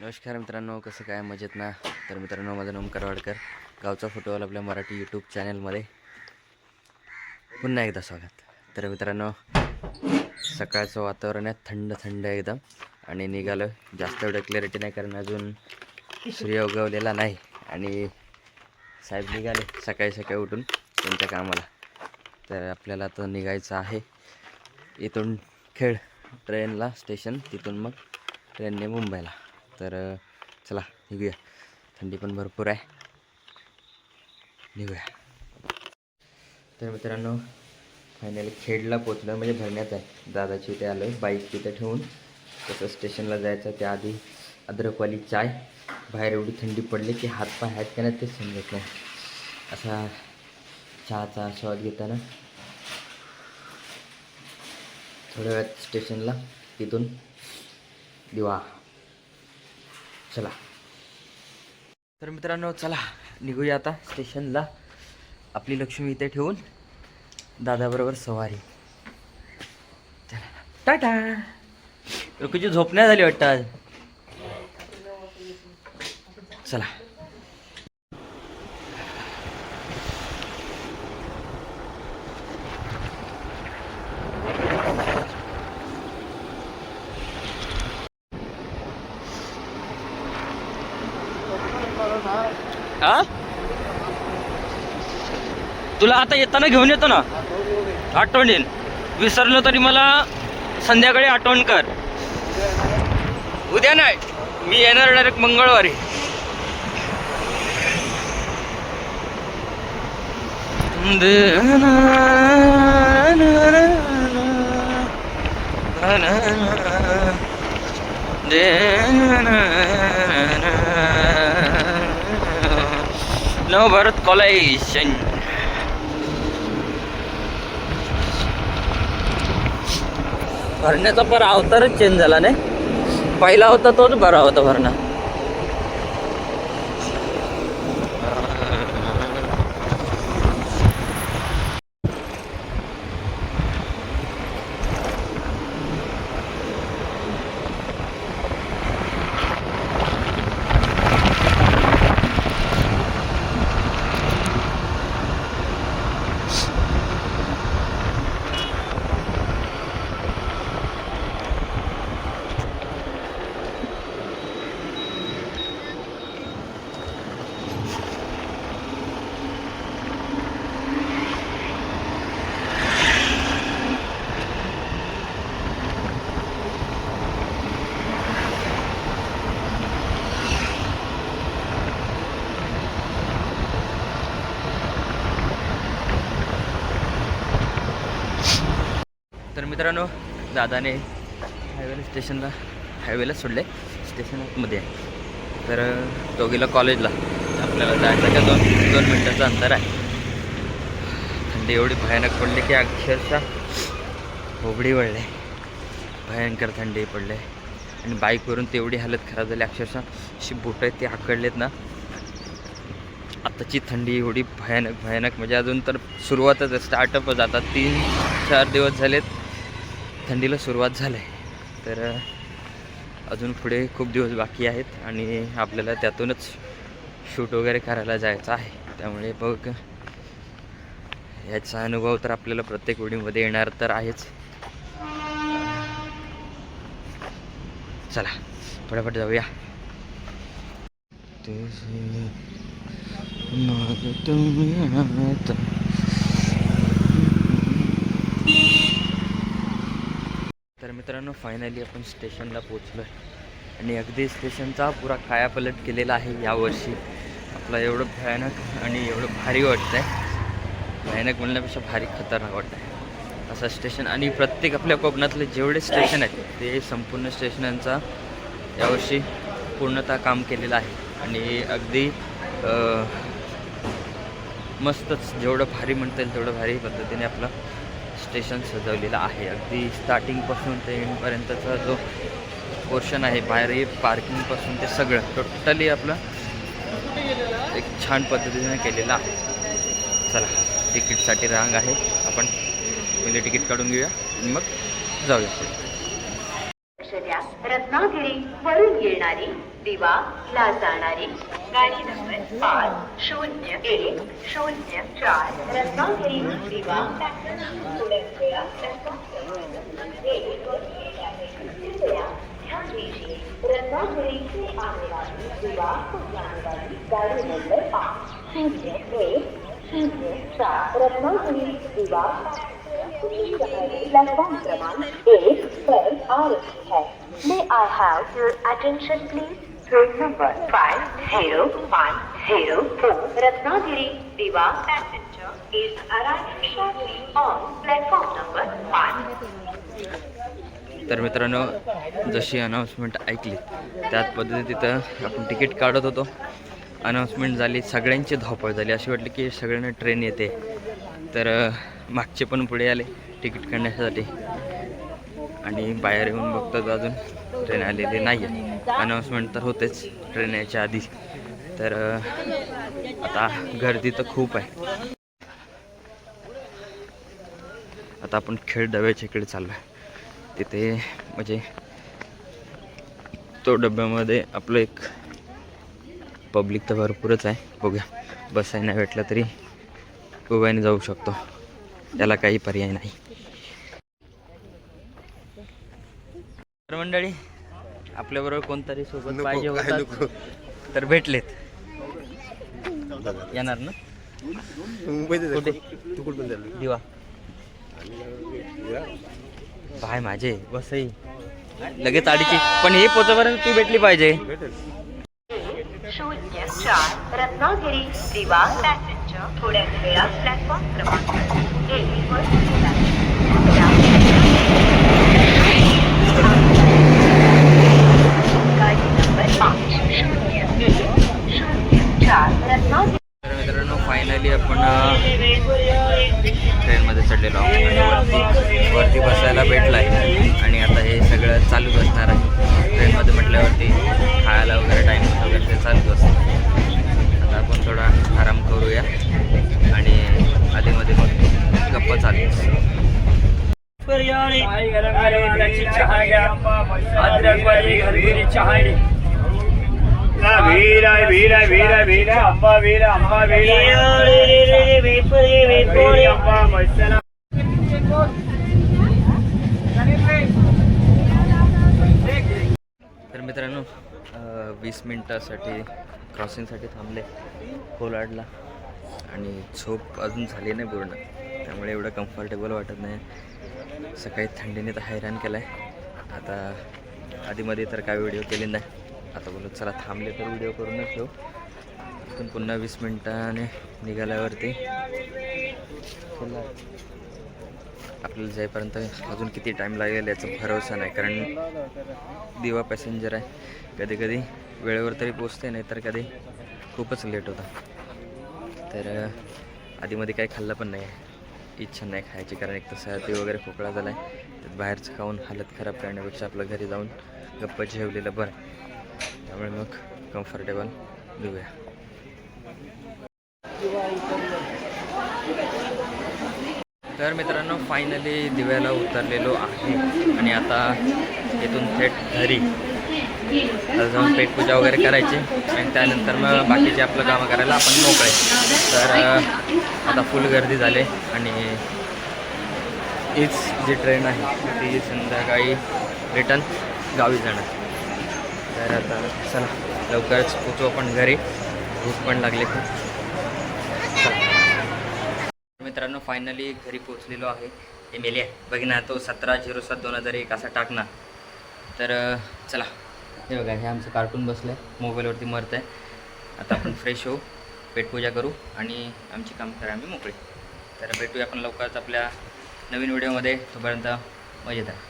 नमस्कार मित्रांनो कसं काय? मजेत ना? तर मित्रांनो माझं नाव ओमकार वाडकर. गावचा फोटोवाला आपल्या मराठी यूट्यूब चॅनलमध्ये पुन्हा एकदा स्वागत. तर मित्रांनो सकाळचं वातावरण आहे थंड थंड एकदम. आणि निघालं. जास्त एवढं क्लॅरिटी नाही कारण अजून सूर्य उगवलेला नाही. आणि साहेब निघाले सकाळी सकाळी उठून त्यांच्या कामाला. तर आपल्याला आता निघायचं आहे. इथून खेळ ट्रेनला स्टेशन तिथून मग ट्रेनने मुंबईला. तर चला निघूया. थंडी पण भरपूर आहे. निघूया. तर मित्रांनो फायनली खेडला पोचलं म्हणजे भरण्यात आहे. दादाची इथे आलो आहे बाईक तिथे ठेवून. तसं स्टेशनला जायचं त्याआधी अद्रकवाली चाय. बाहेर एवढी थंडी पडली की हातपाय आहेत का नाही तेच समजत नाही. असा चहाचा आस्वाद घेताना. थोड्या वेळात स्टेशनला तिथून दिवा. चला. तर मित्रांनो चला निघूया आता स्टेशनला. आपली लक्ष्मी इथे ठेवून दादाबरोबर सवारी. चला. टाटा! रुकूची झोप नाही झाली वाटतं आज. चला. हा? तुला आता येताना घेऊन येतो ना? आठवण येईल. विसरलो तरी मला संध्याकाळी आठवण कर. उद्या नाही. मी येणार डायरेक्ट मंगळवारी. दे भारत कॉलेज भरण्याचा पर अवतारच चेंज झाला नाही. पहिला होता तोच बरा होता भरणा. मित्रांनो दादाने हायवेला स्टेशनला हायवेला सोडले. स्टेशनमध्ये आहे. तर तो गेला कॉलेजला आपल्याला जायचं का दोन दोन मिनटाचं अंतर आहे. थंडी एवढी भयानक पडली की अक्षरशः होबडी वळले. भयंकर थंडी पडले. आणि बाईकवरून तेवढी हालत खराब झाली. अक्षरशः अशी बोटं आहेत ते आकडलेत ना. आत्ताची थंडी एवढी भयानक भयानक. म्हणजे अजून तर सुरुवातच आहे. स्टार्टअप जातात. तीन चार दिवस झालेत. थंडीला सुरुवात झाली आहे तर अजून पुढे खूप दिवस बाकी आहेत आणि आपल्याला त्यातूनच शूट वगैरे करायला जायचं आहे. त्यामुळे बघ ह्याचा अनुभव तर आपल्याला प्रत्येक व्हिडिओमध्ये येणार तर आहेच. चला फटाफट जाऊया. मग तुम्ही आता तर मित्रांनो फायनली आपण स्टेशनला पोचलो आहे आणि अगदी स्टेशनचा पुरा कायापलट केलेला आहे यावर्षी. आपला एवढं भयानक आणि एवढं भारी वाटतं आहे भयानक म्हणण्यापेक्षा भारी खतरनाक वाटतं आहे असं स्टेशन आणि प्रत्येक आपल्या कोकणातले जेवढे स्टेशन आहेत ते संपूर्ण स्टेशनांचा यावर्षी पूर्णतः काम केलेलं आहे. आणि अगदी मस्तच जेवढं भारी म्हणता येईल तेवढं भारी पद्धतीने आपलं स्टेशन सजवलेलं आहे. अगदी स्टार्टिंगपासून ते एंडपर्यंतचा जो पोर्शन आहे बाहेरही पार्किंगपासून ते सगळं टोटली आपलं एक छान पद्धतीने केलेलं आहे. चला तिकीटसाठी रांग आहे. आपण पहिले तिकीट काढून घेऊया आणि मग जाऊया रत्नागिरी वरून येणारी दिवा ला जाणारी गाडी नंबर पाच शून्य एक शून्य चार रत्नागिरी दिवा थोड्या वेळा रत्नागिरी एक वरून येत आहे. कृपया ध्यान दीजिए रत्नागिरी से आने वाली दिवा को जाने वाली गाड़ी नंबर पाँच शून्य एक शून्य चार रत्नागिरी दिवा प्लेटफॉर्म क्रमांक एक पर आ रही है may I have your attention please train number five zero one zero four Ratnagiri Diva passenger is arriving shortly on platform number one तर मित्रांनो जशी अनाऊन्समेंट ऐकली त्याच पद्धतीने तिथं आपण तिकीट काढत होतो. अनाऊन्समेंट झाली सगळ्यांची धावपळ झाली. अशी वाटली की सगळ्यांना ट्रेन येते. तर मागचे पण पुढे आले तिकीट काढण्यासाठी. आणि बाहेर येऊन बघतात अजून. ट्रेन आलेली नाही आहे अनाऊन्समेंट तर होतेच ट्रेन यायच्या आधी. तर आता गर्दी तर खूप आहे. आता आपण खेळ डब्याच्या इकडे चाललो आहे तिथे म्हणजे तो डब्यामध्ये आपलं एक पब्लिक तर भरपूरच आहे. बघूया. बसायला नाही भेटलं तरी उभ्याने जाऊ शकतो. त्याला काही पर्याय नाही. मंडळी आपल्याबरोबर कोणतरी सोबत पाहिजे होता तर भेटलेत. येणार ना? कुठे? तू कुठून झालं दिवा. बाय माझे बसही लगेच आडीची. पण हे पोचपर्यंत ती भेटली पाहिजे. भेटेल. शून्य चार रत्नागिरी दिवा पॅसेंजर थोड्या वेळात प्लॅटफॉर्म क्रमांक फायनली आपण ट्रेनमध्ये चढलेलो आहोत. आणि वरती वरती बसायला भेटला आहे आणि आता हे सगळं चालूच असणार आहे. ट्रेनमध्ये म्हटल्यावरती खायला वगैरे टाईम वगैरे ते चालूच असतं आता आपण थोडा आराम करूया. आणि आधीमध्ये मग गप्पा चालूच गरम गरम लच्छी चहा घ्या अद्रक आहे. वीर आहे वीर आहे आहे तर मित्रांनो वीस मिनटासाठी क्रॉसिंगसाठी थांबले कोलाडला आणि झोप अजून झाली नाही पूर्ण. त्यामुळे एवढं कम्फर्टेबल वाटत नाही. सकाळी थंडीने तर हैराण केलं आहे आता आधीमध्ये तर काय व्हिडिओ केले नाही. आता बोलत चला थांबले तर व्हिडिओ करूनच ठेवू पण पुन्हा वीस मिनटाने निघाल्यावरती चला. आपल्याला जाईपर्यंत अजून किती टाईम लागेल याचा भरोसा नाही. कारण दिवा पॅसेंजर आहे. कधी कधी वेळेवर तरी पोचते नाही तर कधी खूपच लेट होता. तर आधीमध्ये काही खाल्लं पण नाही. आहे इच्छा नाही खायची कारण एक तर सर्दी वगैरे खोकळा झाला आहे तर बाहेरचं खाऊन हालत खराब करण्यापेक्षा आपलं घरी जाऊन गप्प जेवलेलं बरं. त्यामुळे मग कम्फर्टेबल देऊया तर मित्रांनो फायनली दिव्याला उतरलेलो आहे. आणि आता इथून थेट घरी. जाऊन पेटपूजा वगैरे करायची. आणि त्यानंतर मग बाकीचे आपलं कामं करायला आपण मोकळे. तर आता फुल गर्दी झाले. आणि हीच जी ट्रेन आहे ती संध्याकाळी रिटर्न गावी जाणार. तर आता चला लवकरच पोचू आपण घरी. भूक पण लागली खूप. मित्रांनो फायनली घरी पोचलेलो आहे. हे मेले आहे. बघ ना तो सतरा झिरो सात दोन हजार एक असा टाकणार. तर चला. हे बघा हे आमचं कार्टून बसलं आहे मोबाईलवरती मरत आहे आता आपण फ्रेश होऊ. पेटपूजा करू आणि आमची काम करा आम्ही मोकळे. तर भेटूया आपण लवकरच आपल्या नवीन व्हिडिओमध्ये तोपर्यंत मजेत आहे